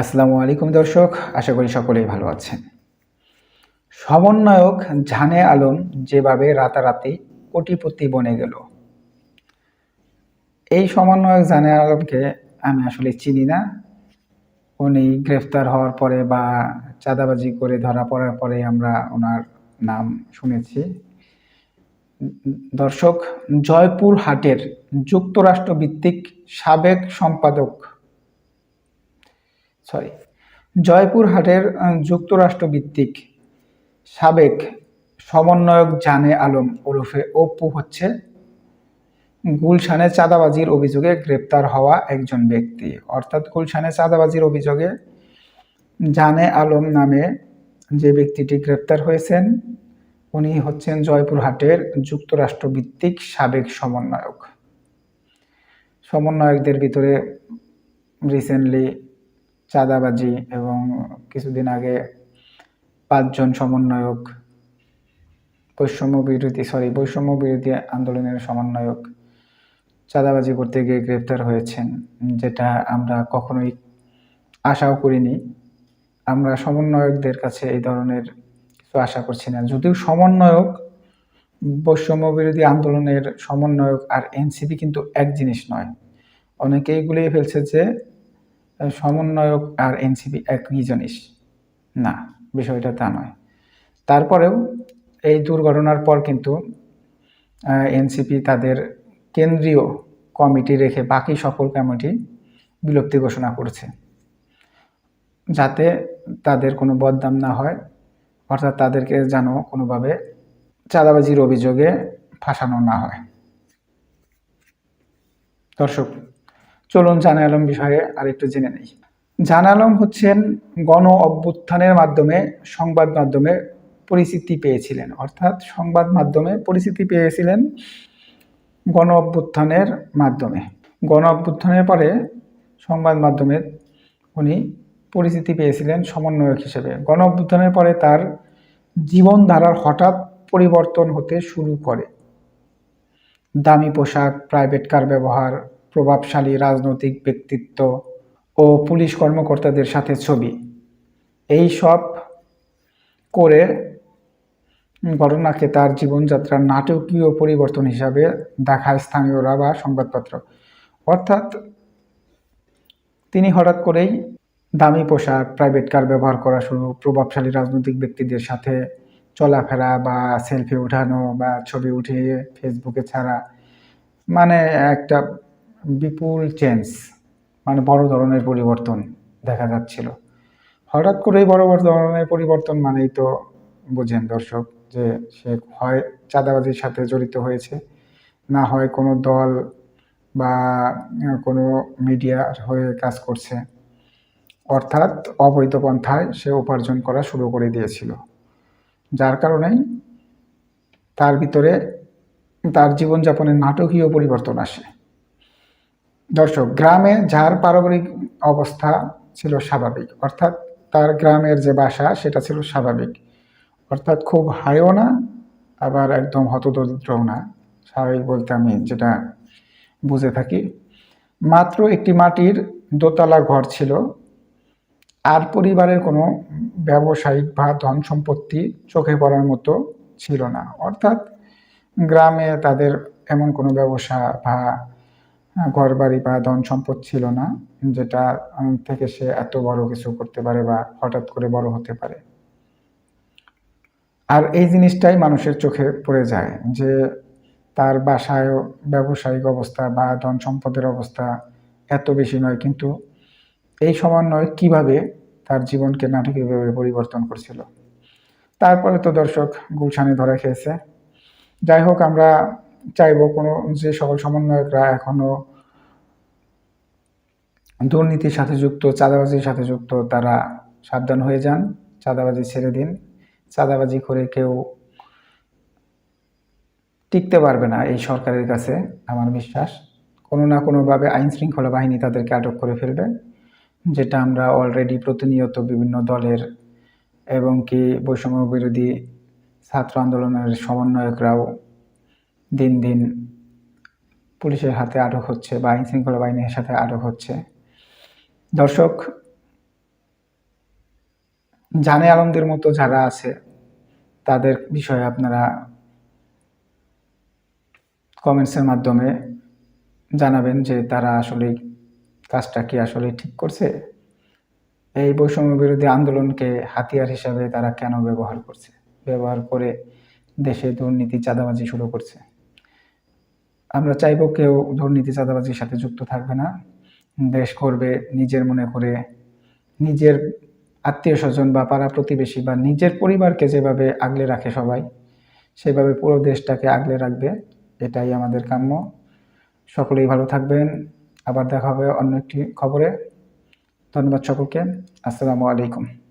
আসসালামু আলাইকুম দর্শক, আশা করি সকলেই ভালো আছেন। সমন্বয়ক ঝানে আলম যেভাবে রাতারাতি কোটিপতি বনে গেল। এই সমন্বয়ক জানে আলমকে আমি আসলে চিনি না। উনি গ্রেফতার হওয়ার পরে বা চাঁদাবাজি করে ধরা পড়ার পরে আমরা ওনার নাম শুনেছি। দর্শক জয়পুর হাটের যুক্তরাষ্ট্র ভিত্তিক সাবেক সম্পাদক সরি জয়পুরহাটের আহ, যুক্তরাষ্ট্র ভিত্তিক সাবেক সমন্বয়ক জানে আলম ওরফে অপু হচ্ছে গুলশানে চাঁদাবাজির অভিযোগে গ্রেপ্তার হওয়া একজন ব্যক্তি। অর্থাৎ গুলশানে চাঁদাবাজির অভিযোগে জানে আলম নামে যে ব্যক্তিটি গ্রেপ্তার হয়েছেন উনি হচ্ছেন জয়পুরহাটের যুক্তরাষ্ট্র ভিত্তিক সাবেক সমন্বয়ক। সমন্বয়কদের ভিতরে রিসেন্টলি চাঁদাবাজি এবং কিছুদিন আগে পাঁচজন সমন্বয়ক, বৈষম্য বিরোধী সরি বৈষম্য বিরোধী আন্দোলনের সমন্বয়ক চাঁদাবাজি করতে গিয়ে গ্রেপ্তার হয়েছেন, যেটা আমরা কখনোই আশাও করিনি। আমরা সমন্বয়কদের কাছে এই ধরনের কিছু আশা করছি না। যদিও সমন্বয়ক, বৈষম্য বিরোধী আন্দোলনের সমন্বয়ক আর এনসিপি কিন্তু এক জিনিস নয়। অনেকেই গুলিয়ে ফেলছে যে সমন্বয়ক আর এনসিপি একই জিনিস না, বিষয়টা তা নয়। তারপরেও এই দুর্ঘটনার পর কিন্তু এনসিপি তাদের কেন্দ্রীয় কমিটি রেখে বাকি সকল কমিটি বিলুপ্তি ঘোষণা করছে। যাতে তাদের কোনো বদনাম না হয়, অর্থাৎ তাদেরকে যেন কোনোভাবে চাঁদাবাজির অভিযোগে ফাঁসানো না হয়। দর্শক চলুন জানা আলম বিষয়ে আরেকটু জেনে নেই। জানা আলম হচ্ছেন গণ অভ্যুত্থানের মাধ্যমে, সংবাদ মাধ্যমে পরিচিতি পেয়েছিলেন। অর্থাৎ সংবাদ মাধ্যমে পরিচিতি পেয়েছিলেন গণ অভ্যুত্থানের মাধ্যমে। গণ অভ্যুত্থানের পরে সংবাদ মাধ্যমে উনি পরিচিতি পেয়েছিলেন সমন্বয়ক হিসেবে। গণ অভ্যুত্থানের পরে তার জীবনধারার হঠাৎ পরিবর্তন হতে শুরু করে। দামি পোশাক প্রাইভেট কার ব্যবহার প্রভাবশালী রাজনৈতিক ব্যক্তিত্ব ও পুলিশ কর্মকর্তাদের সাথে ছবি। এই সব করে ঘটনাকে তার জীবনযাত্রার নাটকীয় পরিবর্তন হিসাবে দেখায় স্থানীয়রা বা সংবাদপত্র। অর্থাৎ তিনি হঠাৎ করেই দামি পোশাক প্রাইভেট কার ব্যবহার করা শুরু, প্রভাবশালী রাজনৈতিক ব্যক্তিদের সাথে চলাফেরা বা সেলফি উঠানো বা ছবি উঠিয়ে ফেসবুকে ছাড়া। মানে একটা বিপুল চেঞ্জ মানে বড় ধরনের পরিবর্তন দেখা যাচ্ছিল। হঠাৎ করেই বড় বড় ধরনের পরিবর্তন মানেই তো বোঝেন দর্শক যে সে হয় চাঁদাবাজির সাথে জড়িত হয়েছে, না হয় কোনো দল বা কোনো মিডিয়ার হয়ে কাজ করছে। অর্থাৎ অবৈধ পন্থায় সে উপার্জন করা শুরু করে দিয়েছিল। যার কারণেই তার ভিতরে তার জীবনযাপনের নাটকীয় পরিবর্তন আসে। দর্শক, গ্রামে যার পারিবারিক অবস্থা ছিল স্বাভাবিক, অর্থাৎ তার গ্রামের যে বাসা সেটা ছিল স্বাভাবিক, অর্থাৎ খুব হাইও না, আবার একদম হতদরিদ্রও না, স্বাভাবিক বলতে আমি যেটা বুঝে থাকি। মাত্র একটি মাটির দোতলা ঘর ছিল, আর পরিবারের কোনো ব্যবসায়িক বা ধন সম্পত্তি চোখে পড়ার মতো ছিল না, অর্থাৎ গ্রামে তাদের এমন কোনো ব্যবসা বা ঘর বাড়ি বা ধন সম্পদ ছিল না, যেটা থেকে সে এত বড় কিছু করতে পারে বা হঠাৎ করে বড় হতে পারে। আর এই জিনিসটাই মানুষের চোখে পড়ে যায় যে তার বাসায় ব্যবসায়িক অবস্থা বা ধন সম্পদের অবস্থা এত বেশি নয়, কিন্তু এই সমন্বয় কীভাবে তার জীবনকে নাটকীয়ভাবে পরিবর্তন করছিল। তারপরে তো দর্শক গুলশানে ধরা খেয়েছে। যাই হোক, আমরা চাইব কোনো যে সকল সমন্বয়করা এখনও দুর্নীতির সাথে যুক্ত, চাঁদাবাজির সাথে যুক্ত, তারা সাবধান হয়ে যান, চাঁদাবাজি ছেড়ে দিন। চাঁদাবাজি করে কেউ টিকতে পারবে না এই সরকারের কাছে, আমার বিশ্বাস। কোনো না কোনোভাবে আইন শৃঙ্খলা বাহিনী তাদেরকে আটক করে ফেলবে, যেটা আমরা অলরেডি প্রতিনিয়ত বিভিন্ন দলের এবং কি বৈষম্য বিরোধী ছাত্র আন্দোলনের সমন্বয়করাও দিন দিন পুলিশের হাতে আটক হচ্ছে বা আইন শৃঙ্খলা বাহিনীর সাথে আটক হচ্ছে। দর্শক, জানে আলমদের মতো যারা আছে, তাদের বিষয়ে আপনারা কমেন্টসের মাধ্যমে জানাবেন যে তারা আসলে কাজটা কি আসলে ঠিক করছে? এই বৈষম্য বিরোধী আন্দোলনকে হাতিয়ার হিসাবে তারা কেন ব্যবহার করছে? ব্যবহার করে দেশে দুর্নীতি, চাঁদাবাজি শুরু করছে। আমরা চাইব কেউ দুর্নীতি, চাঁদাবাজির সাথে যুক্ত থাকবে না। দেশ করবে নিজের মনে করে। নিজের আত্মীয় স্বজন বা পাড়া প্রতিবেশী বা নিজের পরিবারকে যেভাবে আগলে রাখে সবাই, সেভাবে পুরো দেশটাকে আগলে রাখবে। এটাই আমাদের কাম্য। সকলেই ভালো থাকবেন। আবার দেখা হবে অন্য একটি খবরে। ধন্যবাদ সকলকে। আসসালামু আলাইকুম।